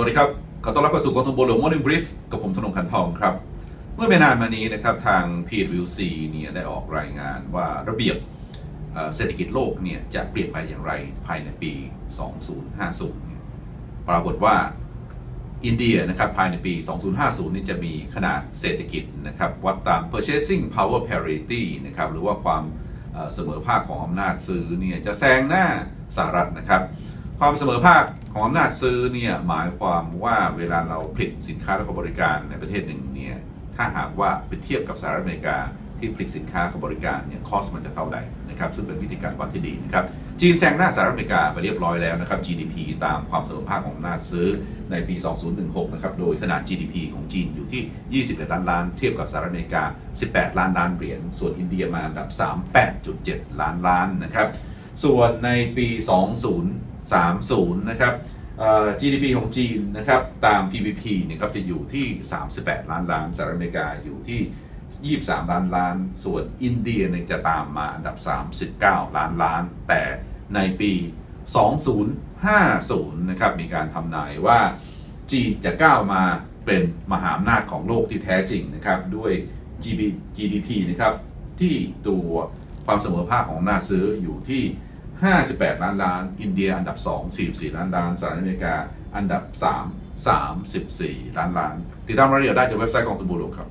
วัสดีครับ ขอต้อนรับเข้าสู่กองทุนบัวหลวง Morning Brief กับผมธนงคันทองครับ เมื่อไม่นานมานี้นะครับทาง PwC เนี่ยได้ออกรายงานว่าระเบียบเศรษฐกิจโลกเนี่ยจะเปลี่ยนไปอย่างไรภายในปี 2050นีปรากฏว่าอินเดียนะครับภายในปี 2050 นี่จะมีขนาดเศรษฐกิจนะครับวัดตาม purchasing power parity นะครับหรือว่าความเอ่อเสมอภาคของอำนาจซื้อเนี่ยจะแซงหน้าสหรัฐนะครับ ความเสมอภาค ของอำนาจซื้อเนี่ยหมายความว่าเวลาเราผลิตสินค้าและบริการในประเทศหนึ่งเนี่ยถ้าหากว่าไปเทียบกับสหรัฐอเมริกาที่ผลิตสินค้ากับบริการเนี่ยคอสมันจะเท่าใดนะครับซึ่งเป็นวิธีการวัดที่ดีนะครับจีนแซงหน้าสหรัฐอเมริกาไปเรียบร้อยแล้วนะครับ GDP ตามความเสมอภาคของอำนาจซื้อในปี 2016 นะครับโดยขนาด GDP ของจีนอยู่ที่ 21 ล้านล้าน เทียบกับสหรัฐอเมริกา 18 ล้านล้านเหรียญส่วนอินเดียมาอันดับ 3 8.7 ล้านล้านนะครับส่วนในปี 30 นะครับ GDP ของจีนนะครับตาม PPP เนี่ยครับจะอยู่ที่ 38 ล้านล้านสหรัฐอเมริกาอยู่ที่ 23 ล้านล้าน ส่วนอินเดียเนี่ยจะตามมาอันดับ 39 ล้านล้าน แต่ในปี 2050 นะครับมีการทำนายว่าจีนจะก้าวมาเป็นมหาอำนาจของโลกที่แท้จริงนะครับด้วย GDP นะครับที่ตัวความเสมอภาคของอำนาซื้ออยู่ที่ 58 ล้านล้าน อินเดียอันดับ 2 44 ล้านล้าน สหรัฐอเมริกาอันดับ 3 34 ล้านล้าน ติดตามรายละเอียดได้จากเว็บไซต์กองทุนบัวหลวงครับ